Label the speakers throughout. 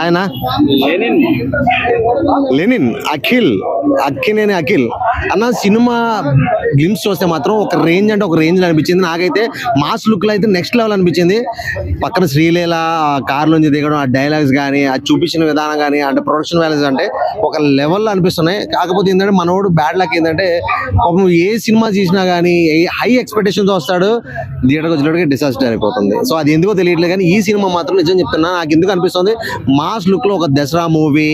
Speaker 1: ఆయన లెనిన్ అఖిల్ అక్కినేని అఖిల్ అన్న cinema glimpse చూస్తే మాత్రం ఒక రేంజ్ అంటే ఒక రేంజ్ అనిపించింది. నాకైతే మాస్ లుక్లో అయితే నెక్స్ట్ లెవెల్ అనిపించింది. పక్కన శ్రీలీల కార్ నుంచి దిగడం ఆ డైలాగ్స్ కానీ ఆ చూపించిన విధానం కానీ అంటే ప్రొడక్షన్ వాల్యూస్ అంటే ఒక లెవెల్లో అనిపిస్తున్నాయి. కాకపోతే ఏంటంటే మనోడు బ్యాడ్ లక్ ఏంటంటే పాపం ఏ సినిమా చూసినా కానీ హై ఎక్స్పెక్టేషన్తో వస్తాడు థియేటర్కి వచ్చినట్టుగా డిసాస్టర్ అయిపోతుంది. సో అది ఎందుకో తెలియట్లేదు కానీ ఈ సినిమా మాత్రం నిజం చెప్తున్నా. నాకు ఎందుకు అనిపిస్తుంది? మాస్ లుక్లో ఒక దసరా మూవీ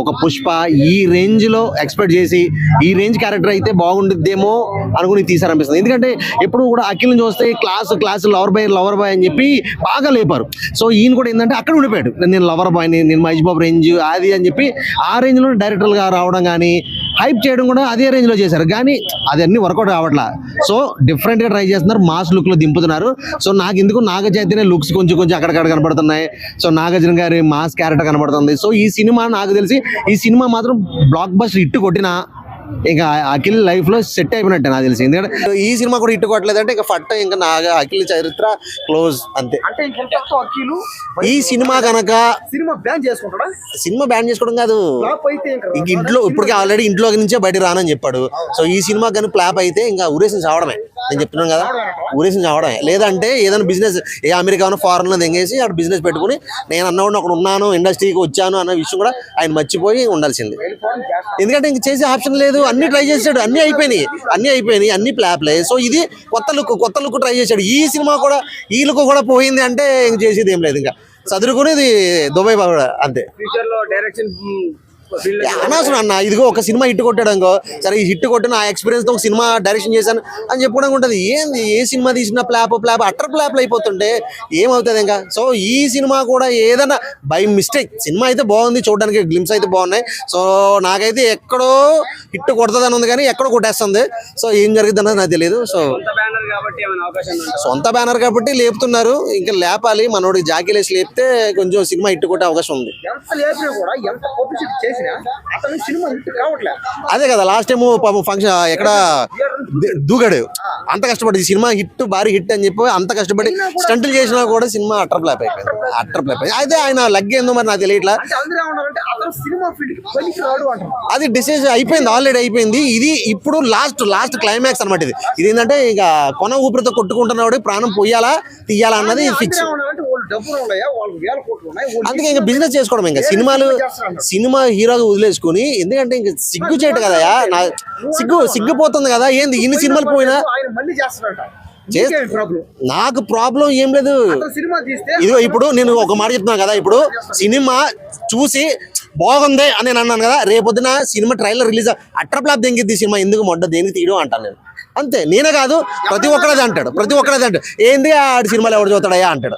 Speaker 1: ఒక పుష్ప ఈ రేంజ్లో ఎక్స్పెక్ట్ చేసి ఈ రేంజ్ క్యారెక్టర్ అయితే బాగుండిద్దేమో అనుకుని తీసారనిపిస్తుంది. ఎందుకంటే ఎప్పుడు కూడా అఖిల్ని చూస్తే class class lover boy lover boy అని చెప్పి బాగా లేపారు. సో ఈయన కూడా ఏంటంటే అక్కడ ఉండిపోయాడు. నేను లవర్ బాయ్ నేను మహేష్ బాబు రేంజ్ అది అని చెప్పి ఆ రేంజ్లో డైరెక్టర్గా రావడం కానీ హైప్ చేయడం కూడా అదే రేంజ్లో చేశారు. కానీ అది అన్ని వర్కౌట్ కావట్లా సో డిఫరెంట్గా ట్రై చేస్తున్నారు మాస్ లుక్లో దింపుతున్నారు. సో నాకు ఎందుకు నాగ చైతన్య లుక్స్ కొంచెం కొంచెం అక్కడక్కడ కనబడుతున్నాయి. సో నాగార్జున గారి మాస్ క్యారెక్టర్ కనబడుతుంది. సో ఈ సినిమా నాకు తెలిసి ఈ సినిమా మాత్రం బ్లాక్ బస్టర్ ఇట్టు కొట్టిన ఇంకా అఖిల్ లైఫ్లో సెట్ అయిపోయినట్టే నాకు తెలిసి. ఎందుకంటే ఈ సినిమా కూడా ఇట్టు కొట్టలేదంటే ఇంకా ఫట్ ఇంకా నాగ అఖిల్ చరిత్ర క్లోజ్ అంతే. ఈ సినిమా కనుక
Speaker 2: సినిమా బ్యాన్ చేసుకుంటాడా?
Speaker 1: సినిమా బ్యాన్ చేసుకోవడం కాదు.
Speaker 2: ఇంకా
Speaker 1: ఇంట్లో ఇప్పటికే ఆల్రెడీ ఇంట్లో నుంచే బయట రానని చెప్పాడు. సో ఈ సినిమా కానీ ప్లాప్ అయితే ఇంకా ఊరేసిన చావడమే నేను చెప్తున్నాను కదా? ఊరేసి చావడమే లేదంటే ఏదైనా బిజినెస్ ఏ అమెరికా ఫారెన్లో ఎంగేసి తెంగేసి అక్కడ బిజినెస్ పెట్టుకుని నేను అన్నవాడిని అక్కడ ఉన్నాను ఇండస్ట్రీకి వచ్చాను అన్న విషయం కూడా ఆయన మర్చిపోయి ఉండాల్సింది. ఎందుకంటే ఇంక చేసే ఆప్షన్ లేదు. అన్ని ట్రై చేశాడు అన్ని అయిపోయినాయి. అన్ని అయిపోయినాయి. అన్ని ప్లాప్లే సో ఇది కొత్త లుక్ కొత్త లుక్ ట్రై చేశాడు. ఈ సినిమా కూడా ఈ లుక్ కూడా పోయింది అంటే ఇంక చేసేది ఏం లేదు ఇంకా. చదువుకునేది దుబాయ్ కూడా అంతే.
Speaker 2: ఫ్యూచర్లో డైరెక్షన్
Speaker 1: అనవసరం అన్న. ఇదిగో ఒక సినిమా హిట్ కొట్టాడు అనుకో. సరే ఈ హిట్ కొట్టిన ఆ ఎక్స్పీరియన్స్తో ఒక సినిమా డైరెక్షన్ చేశాను అని చెప్పడం ఉంటుంది. ఏంది? ఏ సినిమా తీసిన ప్లాప్ ప్లాప్ అట్టర్ ప్లాప్లు అయిపోతుంటే ఏమవుతుంది ఇంకా? సో ఈ సినిమా కూడా ఏదైనా బై మిస్టేక్ సినిమా అయితే బాగుంది చూడడానికి గ్లిమ్స్ అయితే బాగున్నాయి. సో నాకైతే ఎక్కడో హిట్ కొడుతుందని ఉంది కానీ ఎక్కడో కొట్టేస్తుంది. సో ఏం జరిగింది అన్నది నాకు తెలియదు సో
Speaker 2: సొంత బ్యానర్ కాబట్టి
Speaker 1: లేపుతున్నారు. ఇంకా లేపాలి. మనోడి జాకీలేసి లేపితే కొంచెం సినిమా హిట్ కొట్టే అవకాశం ఉంది.
Speaker 2: చేసినా అతను సినిమా హిట్ కావట్లే.
Speaker 1: అదే కదా లాస్ట్ టైం పాపం ఫంక్షన్ ఎక్కడ దూగాడు. అంత కష్టపడి ఈ సినిమా హిట్ భారీ హిట్ అని చెప్పి అంత కష్టపడి స్టంట్లు చేసినా కూడా సినిమా అట్టర్ ఫ్లాప్ అయిపోయింది. అట్టర్ ఫ్లాప్ అయిపోయింది. అయితే ఆయన లగ్ ఏందో మరి నాకు తెలియట్లా. అది డిసైజ్ అయిపోయింది ఆల్రెడీ అయిపోయింది. ఇది ఇప్పుడు లాస్ట్ లాస్ట్ క్లైమాక్స్ అనమాట ఇది. ఇది ఏంటంటే ఇక కొన ఊపిరితో కొట్టుకుంటున్నవాడు ప్రాణం పొయ్యాలా తీయాలా అన్నది ఫిక్స్
Speaker 2: డబ్బులు ఉన్నాయా? వాళ్ళకి వేల కోట్లు ఉన్నాయి? వాళ్ళు
Speaker 1: అందుకే ఇంకా బిజినెస్ చేసుకోవడం ఇంకా. సినిమాలు సినిమా హీరోగా వదిలేసుకుని ఎందుకంటే ఇంకా సిగ్గు చేయట కదయా నా సిగ్గు సిగ్గుపోతుంది కదా? ఏంది? ఇన్ని సినిమాలు పోయినా?
Speaker 2: ఆయన మళ్ళీ
Speaker 1: నాకు ప్రాబ్లం ఏం లేదు. ఇదిగో ఇప్పుడు నేను ఒక మాట చెప్తున్నా కదా ఇప్పుడు. సినిమా చూసి బాగుంది అని నేను అన్నాను కదా. రేపొద్దున cinema trailer release utter flop దెంగిద్ది సినిమా. ఎందుకు మొడ్డ దేనికి తీయడం అంటాను నేను. అంతే. నేనే కాదు ప్రతి ఒక్కడది అంటాడు. ప్రతి ఒక్కడది అంటాడు. ఏంది ఆడి సినిమాలు ఎవడు చూస్తాడయ్యా? అంటాడు.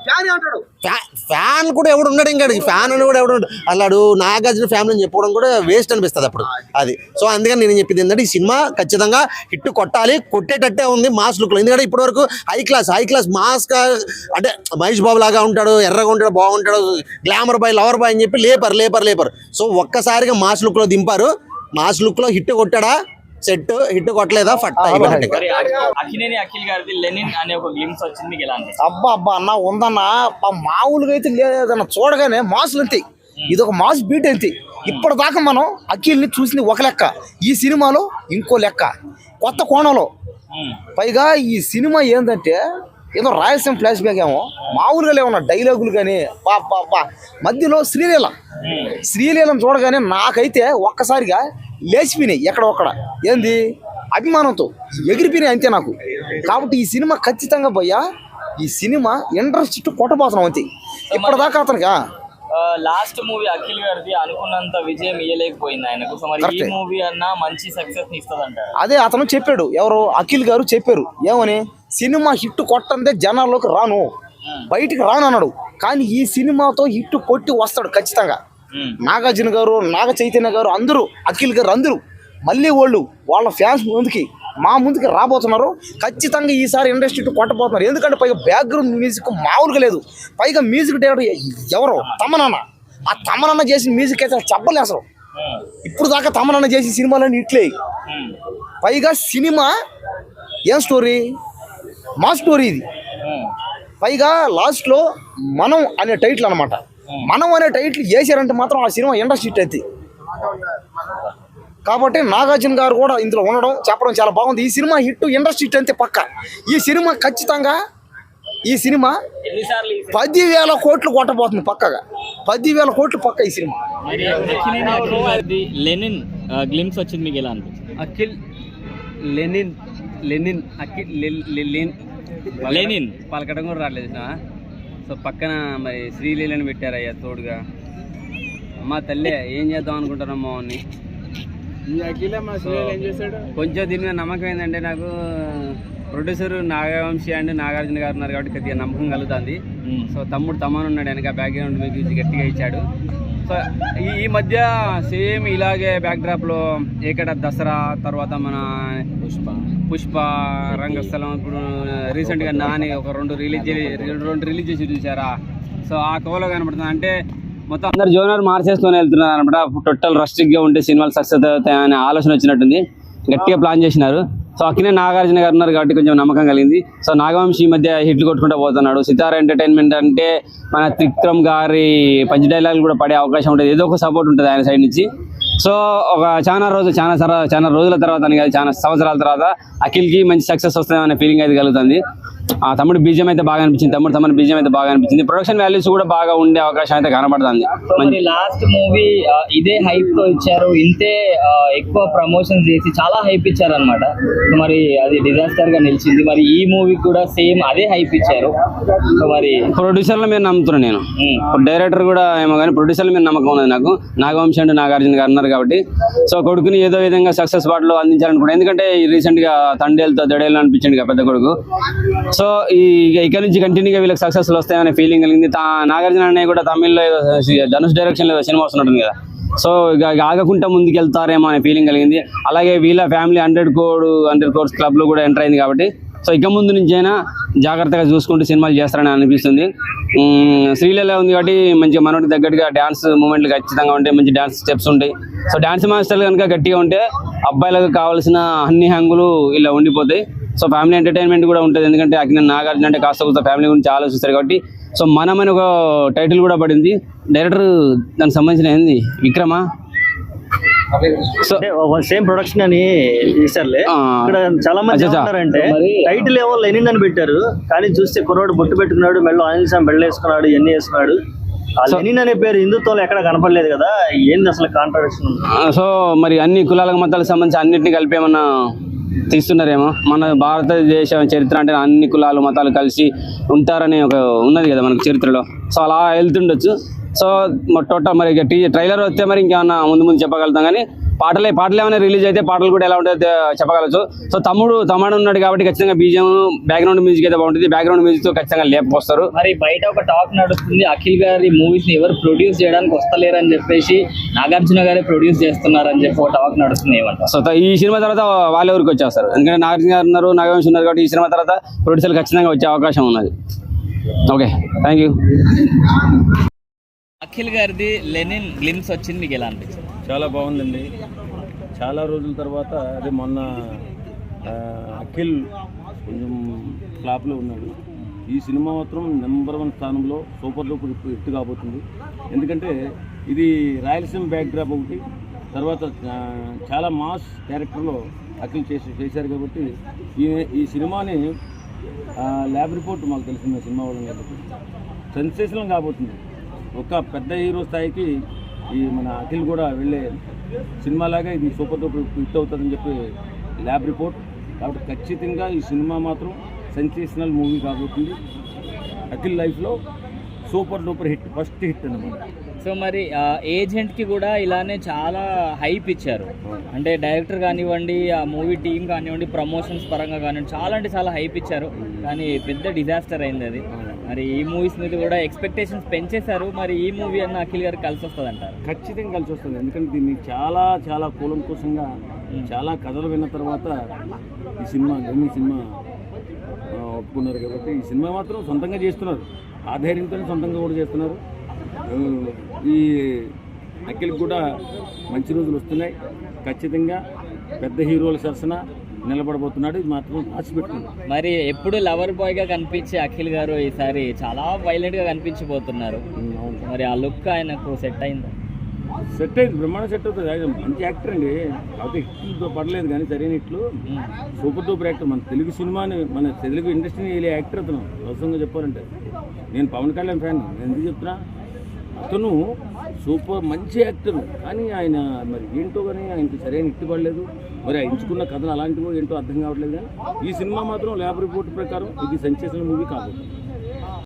Speaker 2: ఫ్యాన్
Speaker 1: కూడా ఎవడు ఉన్నాడు ఇంకా ఫ్యాన్ అని కూడా ఎవడు అల్లాడు నాగార్జున ఫ్యామిలీ అని చెప్పడం కూడా వేస్ట్ అనిపిస్తుంది అప్పుడు. అది. సో అందుకని నేను చెప్పింది ఏంటంటే ఈ సినిమా ఖచ్చితంగా హిట్ కొట్టాలి. కొట్టేటట్టే ఉంది మాస్ లుక్లో. ఎందుకంటే ఇప్పటి వరకు high class high class mass అంటే మహేష్ బాబు లాగా ఉంటాడు ఎర్రగా ఉంటాడు బాగుంటాడు గ్లామర్ బాయ్ లవర్ బాయ్ అని చెప్పి లేపర్ లేపర్ లేపర్. సో ఒక్కసారిగా మాస్ లుక్లో దింపారు. మాస్ లుక్లో హిట్ కొట్టాడా? సెట్ హిట్ కొట్టలేదా ఫట్
Speaker 3: అఖిల్ గారిది లెనిన్ అనే ఒక గ్లిమ్స్ వచ్చింది మీకు ఎలా
Speaker 2: అబ్బా అబ్బా అన్న ఉందన్న అబ్బా, మామూలుగా అయితే లేదన్న చూడగానే మాసులు అంతే. ఇది ఒక మాస్ బీట్ అంతే ఇప్పటిదాకా మనం అఖిల్ని చూసింది ఒక లెక్క. ఈ సినిమాలో ఇంకో లెక్క. కొత్త కోణంలో. పైగా ఈ సినిమా ఏంటంటే ఏదో రాయలసీమ ఫ్లాష్ బ్యాక్ ఏమో మామూలుగా లేవన్న డైలాగులు కానీ బా బా బా మధ్యలో శ్రీలీల.
Speaker 3: ఉమ్.
Speaker 2: శ్రీలీలను చూడగానే నాకైతే ఒక్కసారిగా లేచిపోయినాయి ఎక్కడ ఒక్కడ ఏంది? అభిమానంతో. ఎగిరిపోయినాయి అంతే నాకు. కాబట్టి ఈ సినిమా ఖచ్చితంగా పోయా ఈ సినిమా ఇంట్రెస్ట్ కొట్టబోతున్నాం అంతే. ఇప్పటిదాకా ఆ,
Speaker 3: లాస్ట్ మూవీ అఖిల్ గారిది అనుకున్నంత విజయం ఇయ్యలేకపోయింది ఆయనకు. ఈ. మూవీ అన్నా మంచి సక్సెస్ని ఇస్తుందంటారు.
Speaker 2: అదే అతను చెప్పాడు ఎవరు అఖిల్ గారు చెప్పారు ఏమని? సినిమా హిట్ కొట్టందే జనాల్లోకి రాను. బయటికి రాను అన్నాడు కానీ ఈ సినిమాతో హిట్ కొట్టి వస్తాడు ఖచ్చితంగా. నాగార్జున గారు నాగ చైతన్య గారు అందరూ అఖిల్ గారు అందరూ మళ్ళీ వాళ్ళు వాళ్ళ ఫ్యాన్స్ ముందుకి మా ముందుకి రాబోతున్నారు. ఖచ్చితంగా ఈసారి ఇండస్ట్రీ కొట్టబోతున్నారు. ఎందుకంటే పైగా బ్యాక్గ్రౌండ్ మ్యూజిక్ మామూలుగా లేదు. పైగా మ్యూజిక్ డైరెక్టర్ ఎవరు? తమనన్న ఆ తమనన్న చేసిన మ్యూజిక్ అయితే చెప్పలే అసలు. ఇప్పుడు దాకా తమనన్న చేసిన సినిమాలన్నీ ఇట్లే పైగా సినిమా ఏం స్టోరీ? మా స్టోరీ ఇది. పైగా లాస్ట్లో మనం అనే టైటిల్ అనమాట మనం అనే టైటిల్ వేసారంటే మాత్రం ఆ సినిమా ఇండస్ట్రీ హిట్ అవుతుంది కాబట్టి నాగార్జున గారు కూడా ఇందులో ఉండడం చెప్పడం చాలా బాగుంది. ఈ సినిమా హిట్ ఇండస్ట్రీ హిట్ అంతే పక్క. ఈ సినిమా ఖచ్చితంగా ఈ సినిమా పదివేల కోట్లు కొట్టబోతుంది పక్కగా. పదివేల కోట్లు పక్క ఈ సినిమా.
Speaker 3: లెనిన్ గ్లిమ్స్ వచ్చింది మీకు ఎలా అనిపించింది?
Speaker 4: అఖిల్ లెనిన్ లెనిన్ అఖిల్ లె- లె- లెన్
Speaker 3: లెనిన్.
Speaker 4: పలకడం కూడా రాలేదు సో పక్కన మరి శ్రీలీలని పెట్టారయ్యా తోడుగా. అమ్మ తల్లే ఏం చేద్దాం అనుకుంటున్నాం అని కొంచెం దీని మీద నమ్మకం ఏంటంటే నాకు ప్రొడ్యూసర్ నాగవంశి అండ్ నాగార్జున గారు ఉన్నారు కాబట్టి కొద్దిగా నమ్మకం కలుగుతుంది. సో తమ్ముడు తమ్మను ఉన్నాడు వెనక బ్యాక్గ్రౌండ్ మ్యూజిక్ గట్టిగా ఇచ్చాడు. ఈ ఈ మధ్య సేమ్ ఇలాగే బ్యాక్డ్రాప్లో ఏకట దసరా తర్వాత మన పుష్ప. పుష్ప రంగస్థలం ఇప్పుడు రీసెంట్గా నాని ఒక రెండు రిలీజ్ రెండు రిలీజ్ చేసి చూసారా? సో ఆ కోలో కనబడుతుంది. అంటే మొత్తం అందరు జోనర్ మార్చేస్తూనే వెళ్తున్నారు అనమాట టోటల్ రస్టిక్గా ఉంటే సినిమాలు సక్సెస్ అవుతాయి అనే ఆలోచన వచ్చినట్టుంది. గట్టిగా ప్లాన్ చేసినారు. సో అక్కనే నాగార్జున గారు ఉన్నారు కాబట్టి కొంచెం నమ్మకం కలిగింది. సో నాగవంశి ఈ మధ్య హిట్లు కొట్టుకుంటూ పోతున్నాడు. సితార ఎంటర్టైన్మెంట్ అంటే మన త్రిక్రమ్ గారి పంచి డైలాగులు కూడా పడే అవకాశం ఉంటుంది. ఏదో ఒక సపోర్ట్ ఉంటుంది ఆయన సైడ్ నుంచి. సో ఒక చాలా రోజు చాలా సర చాలా రోజుల తర్వాత అని కాదు చాలా సంవత్సరాల తర్వాత అఖిల్కి మంచి సక్సెస్ వస్తుందనే ఫీలింగ్ అయితే కలుగుతుంది. ఆ తమ్ముడు బీజం అయితే బాగా అనిపించింది. తమ్ముడు తమ్ముడు బీజం అయితే బాగా అనిపించింది. ప్రొడక్షన్ వాల్యూస్ కూడా బాగా ఉండే అవకాశం అయితే కనబడుతుంది.
Speaker 3: లాస్ట్ మూవీ ఇదే హైప్తో ఇచ్చారు. ఇంతే ఎక్కువ ప్రమోషన్స్ చేసి చాలా హైప్ ఇచ్చారు అనమాట మరి అది డిజాస్టర్గా నిలిచింది. మరి ఈ మూవీ కూడా సేమ్ అదే హైప్ ఇచ్చారు. మరి
Speaker 4: ప్రొడ్యూసర్ల మీద నమ్ముతున్నాను నేను. డైరెక్టర్ కూడా ఏమో కానీ ప్రొడ్యూసర్ల మీద నమ్మకం ఉన్నది నాకు. నాగవంశి అండ్ నాగార్జున గారు ఉన్నారు కాబట్టి. సో కొడుకుని ఏదో విధంగా సక్సెస్ బాటలో అందించాలనుకున్నాను ఎందుకంటే రీసెంట్గా తండేలతో దడేలు అనిపించింది పెద్ద కొడుకు. సో ఈ ఇక ఇక్కడ నుంచి కంటిన్యూగా వీళ్ళకి సక్సెస్లు వస్తాయనే ఫీలింగ్ కలిగింది. తా నాగార్జున అన్నయ్య కూడా తమిళ్ళో ధనుష్ డైరెక్షన్లో సినిమా వస్తున్నట్టుంది కదా. సో ఇక ఆగకుండా ముందుకెళ్తారేమో అనే ఫీలింగ్ కలిగింది. అలాగే వీళ్ళ family hundred crore hundred crores క్లబ్లో కూడా ఎంటర్ అయింది కాబట్టి. సో ఇక ముందు నుంచైనా జాగ్రత్తగా చూసుకుంటూ సినిమాలు చేస్తారని అనిపిస్తుంది. ఉమ్, శ్రీలీల ఉంది కాబట్టి మంచి మనోడికి తగ్గట్టుగా డ్యాన్స్ మూమెంట్లు ఖచ్చితంగా ఉంటాయి మంచి డ్యాన్స్ స్టెప్స్ ఉంటాయి. సో డ్యాన్స్ మాస్టర్లు కనుక గట్టిగా ఉంటే అబ్బాయిలకు కావాల్సిన అన్ని హంగులు ఇలా ఉండిపోతాయి. సో ఫ్యామిలీ ఎంటర్టైన్మెంట్ కూడా ఉంటుంది. ఎందుకంటే అక్కడ నాగార్జున అంటే కాస్త కొంత ఫ్యామిలీ గురించి ఆలోచిస్తారు కాబట్టి సో మనమని ఒక టైటిల్ కూడా పడింది. డైరెక్టర్ దానికి సంబంధించిన ఏంది? విక్రమా? సో
Speaker 5: సేమ్ ప్రొడక్షన్ అని తీసారులే. ఇక్కడ చాలా మంది
Speaker 3: మరి-
Speaker 5: టైటిల్ ఏమో లెనిన్ అని పెట్టారు. కానీ చూస్తే కుర్రోడు బొట్టు పెట్టుకున్నాడు మెడలో ఆంజనేయ స్వామి బెళ్ళ వేసుకున్నాడు ఇవన్నీ వేసుకున్నాడు. లెనిన్ అనే పేరు హిందుత్వంలో ఎక్కడ కనపడలేదు కదా ఏంది అసలు కాంట్రడిక్షన్
Speaker 4: సో మరి అన్ని కులాలకు మతాలకు సంబంధించి అన్నిటిని కలిపి ఏమన్నా తీస్తున్నారేమో. మన భారతదేశ చరిత్ర అంటే అన్ని కులాలు మతాలు కలిసి ఉంటారనే ఒక ఉన్నది కదా మనకు చరిత్రలో. సో అలా వెళ్తుండొచ్చు. సో టోటల్ మరి ఇక టీ ట్రైలర్ వస్తే మరి ఇంకేమన్నా ముందు ముందు చెప్పగలుగుతాం. కానీ పాటలే పాటలు ఏమైనా రిలీజ్ అయితే పాటలు కూడా ఎలా ఉంటాయో చెప్పగలచ్చు సో తమ్ముడు తమ్ముడు ఉన్నాడు కాబట్టి ఖచ్చితంగా బీజం బ్యాక్గ్రౌండ్ మ్యూజిక్ అయితే బాగుంటుంది. బ్యాక్గ్రౌండ్ మ్యూజిక్తో ఖచ్చితంగా లేపొస్తారు
Speaker 3: మరి బయట ఒక టాక్ నడుస్తుంది. అఖిల్ గారి మూవీస్ని ఎవరు ప్రొడ్యూస్ చేయడానికి వస్తలేరు అని చెప్పేసి నాగార్జున గారే ప్రొడ్యూస్ చేస్తున్నారు అని చెప్పి ఒక టాక్ నడుస్తుంది ఏమంటారు
Speaker 4: సో ఈ సినిమా తర్వాత వాళ్ళ ఊరికి వచ్చేస్తారు. ఎందుకంటే నాగార్జున గారు ఉన్నారు నాగవంశి ఉన్నారు కాబట్టి ఈ సినిమా తర్వాత ప్రొడ్యూసర్లు ఖచ్చితంగా వచ్చే అవకాశం ఉన్నది. ఓకే థ్యాంక్ యూ
Speaker 3: అఖిల్ గారిది లెనిన్ గ్లిమ్స్ వచ్చింది మీకు ఎలా అనిపించింది?
Speaker 6: చాలా బాగుందండి. చాలా రోజుల తర్వాత అదే మొన్న అఖిల్ కొంచెం ఫ్లాప్లో ఉన్నాడు. ఈ సినిమా మాత్రం నెంబర్ వన్ స్థానంలో సూపర్ డూపర్ హిట్ కాబోతుంది. ఎందుకంటే ఇది రాయలసీమ బ్యాక్డ్రాప్ ఒకటి తర్వాత చాలా మాస్ క్యారెక్టర్లో అఖిల్ చేసి చేశారు కాబట్టి ఈ ఈ సినిమాని ల్యాబ్ రిపోర్ట్ మాకు తెలిసిన సినిమా వాళ్ళని కాబట్టి సెన్సేషనల్ కాబోతుంది. ఒక పెద్ద హీరో స్థాయికి ఈ మన అఖిల్ కూడా వెళ్ళే సినిమాలాగా ఇది సూపర్ డూపర్ హిట్ అవుతుందని చెప్పి ల్యాబ్ రిపోర్ట్. కాబట్టి ఖచ్చితంగా ఈ సినిమా మాత్రం సెన్సేషనల్ మూవీ కాబోతుంది అఖిల్ లైఫ్లో super duper hit first hit అన్నమాట.
Speaker 3: సో మరి ఏజెంట్కి కూడా ఇలానే చాలా హైప్ ఇచ్చారు. అంటే డైరెక్టర్ కానివ్వండి ఆ మూవీ టీం కానివ్వండి ప్రమోషన్స్ పరంగా కానివ్వండి చాలా అంటే చాలా హైప్ ఇచ్చారు. కానీ పెద్ద డిజాస్టర్ అయింది అది. మరి ఈ మూవీస్ మీద కూడా ఎక్స్పెక్టేషన్స్ పెంచేశారు. మరి ఈ మూవీ అన్న అఖిల్ గారికి కలిసి వస్తుంది అంటారు
Speaker 6: ఖచ్చితంగా కలిసి వస్తుంది. ఎందుకంటే దీన్ని చాలా చాలా కూలంకుశంగా చాలా కథలు విన్న తర్వాత ఈ సినిమా గమి సినిమా ఒప్పుకున్నారు కాబట్టి ఈ సినిమా మాత్రం సొంతంగా చేస్తున్నారు. ఆ ధైర్యంతోనే సొంతంగా కూడా చేస్తున్నారు. ఈ అఖిల్కి కూడా మంచి రోజులు వస్తున్నాయి. ఖచ్చితంగా పెద్ద హీరోల సరసన నిలబడబోతున్నాడు. ఇది మాత్రం ఆశ పెట్టుకుంది
Speaker 3: మరి ఎప్పుడు లవర్ బాయ్గా కనిపించే అఖిల్ గారు ఈసారి చాలా వైలెంట్గా కనిపించబోతున్నారు.
Speaker 6: అవును.
Speaker 3: మరి ఆ లుక్ ఆయనకు సెట్ అయిందా?
Speaker 6: సెట్ అయింది. బ్రహ్మాండ సెట్ అవుతుంది. ఆయన మంచి యాక్టర్ అండి. కాకపోతే హిట్లతో పడలేదు కానీ సరైన హిట్లు. Super duper actor. మన తెలుగు సినిమాని మన తెలుగు ఇండస్ట్రీని వెళ్ళే యాక్టర్ అతను. అవసరంగా చెప్పాలంటే. నేను పవన్ కళ్యాణ్ ఫ్యాన్. నేను ఎందుకు చెప్తున్నా? అతను సూపర్ మంచి యాక్టర్. కానీ ఆయన మరి ఏంటో కానీ ఆయనకి సరైన హిట్ పడలేదు. మరి ఎంచుకున్న కథలు అలాంటివో ఏంటో అర్థం కావట్లేదు కానీ ఈ సినిమా మాత్రం ల్యాబ్ రిపోర్ట్ ప్రకారం ఇది సెన్సేషనల్ మూవీ కాదు.